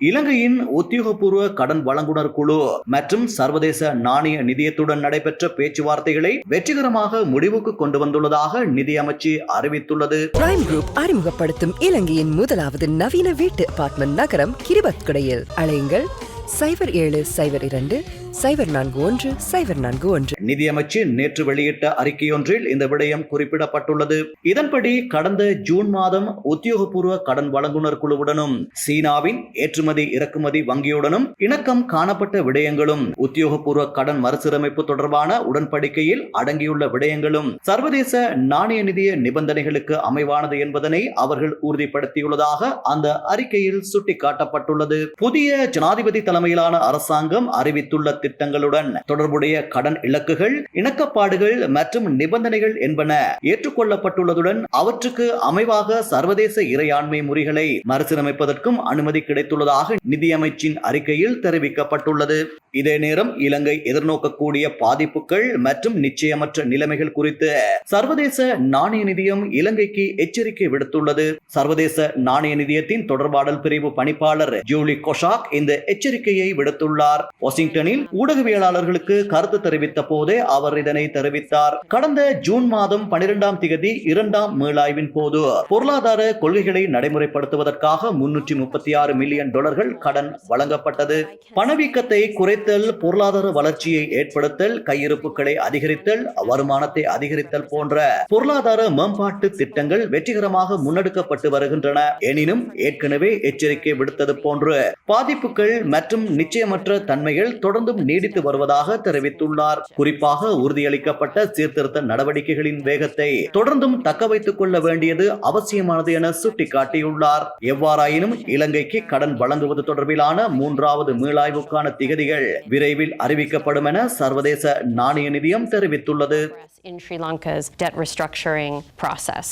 இலங்கையின் உத்தியோகபூர்வ கடன் வழங்குனர் குழு மற்றும் சர்வதேச நாணய நிதியத்துடன் நடைபெற்ற பேச்சுவார்த்தைகளை வெற்றிகரமாக முடிவுக்கு கொண்டு வந்துள்ளதாக நிதியமைச்சு அறிவித்துள்ளது. பிரைம் குரூப் அறிமுகப்படுத்தும் இலங்கையின் முதலாவது நவீன வீட்டு அபார்ட்மெண்ட் நகரம் கிரிபத்குடையில். அழையுங்கள் சைபர் ஏழு சைபர் இரண்டு சைபர் நான்கு ஒன்று சைபர் நான்கு ஒன்று. நிதியமைச்சு நேற்று வெளியிட்ட அறிக்கையொன்றில் இந்த விடயம் குறிப்பிடப்பட்டுள்ளது. இதன்படி கடந்த ஜூன் மாதம் உத்தியோகபூர்வ கடன் வழங்குனர் குழுவுடனும் சீனாவின் ஏற்றுமதி இறக்குமதி வங்கியுடனும் இணக்கம் காணப்பட்ட விடயங்களும் உத்தியோகபூர்வ கடன் மறுசீரமைப்பு தொடர்பான உடன்படிக்கையில் அடங்கியுள்ள விடயங்களும் சர்வதேச நாணய நிதிய நிபந்தனைகளுக்கு அமைவானது என்பதனை அவர்கள் உறுதிப்படுத்தியுள்ளதாக அந்த அறிக்கையில் சுட்டிக்காட்டப்பட்டுள்ளது. புதிய ஜனாதிபதி தலைமையிலான அரசாங்கம் அறிவித்துள்ள திட்டங்களுடன் தொடர்புடைய கடன் இலக்குகள் இணக்கப்பாடுகள் மற்றும் நிபந்தனைகள் என்பன ஏற்றுக்கொள்ளப்பட்டுள்ளதுடன் அவற்றுக்கு அமைவாக சர்வதேச இறையாண்மை முறைகளை மறுசீரமைப்பதற்கும் அனுமதி கிடைத்துள்ளதாக நிதியமைச்சின் அறிக்கையில் தெரிவிக்கப்பட்டுள்ளது. இதே நேரம் இலங்கை எதிர்நோக்கக்கூடிய பாதிப்புகள் மற்றும் நிச்சயமற்ற நிலைமைகள் குறித்து சர்வதேச நாணய நிதியம் இலங்கைக்கு எச்சரிக்கை விடுத்துள்ளது. சர்வதேச நாணய நிதியத்தின் தொடர்பாடல் பிரிவு பணிப்பாளர் ஜூலி கொஷாக் இந்த எச்சரிக்கையை விடுத்துள்ளார். வாஷிங்டனில் ஊடகவியலாளர்களுக்கு கருத்து தெரிவித்த போதே அவர் இதனை தெரிவித்தார். கடந்த ஜூன் மாதம் பனிரெண்டாம் திகதி இரண்டாம் மீளாய்வின் போது பொருளாதார கொள்கைகளை நடைமுறைப்படுத்துவதற்காக முன்னூற்றி முப்பத்தி ஆறு மில்லியன் டாலர்கள் கடன் வழங்கப்பட்டது. பணவீக்கத்தை குறை அதிகரித்தல் பொருளாதார வளர்ச்சியை ஏற்படுத்தல் கையிருப்புகளை அதிகரித்தல் வருமானத்தை அதிகரித்தல் போன்ற பொருளாதார மேம்பாட்டு திட்டங்கள் வெற்றிகரமாக முன்னெடுக்கப்பட்டு வருகின்றன. எனினும் ஏற்கனவே எச்சரிக்கை விடுத்தது போன்று பாதிப்புகள் மற்றும் நிச்சயமற்ற தன்மைகள் தொடர்ந்தும் நீடித்து வருவதாக தெரிவித்துள்ளார். குறிப்பாக உறுதியளிக்கப்பட்ட சீர்திருத்த நடவடிக்கைகளின் வேகத்தை தொடர்ந்தும் தக்க வைத்துக் கொள்ள வேண்டியது அவசியமானது என சுட்டிக்காட்டியுள்ளார். எவ்வாறாயினும் இலங்கைக்கு கடன் வழங்குவது தொடர்பிலான மூன்றாவது மீளாய்வுக்கான திகதிகள் விரைவில் அறிவிக்கப்படும் என சர்வதேச நாணய நிதியம் தெரிவித்துள்ளது in Sri Lanka's debt restructuring process.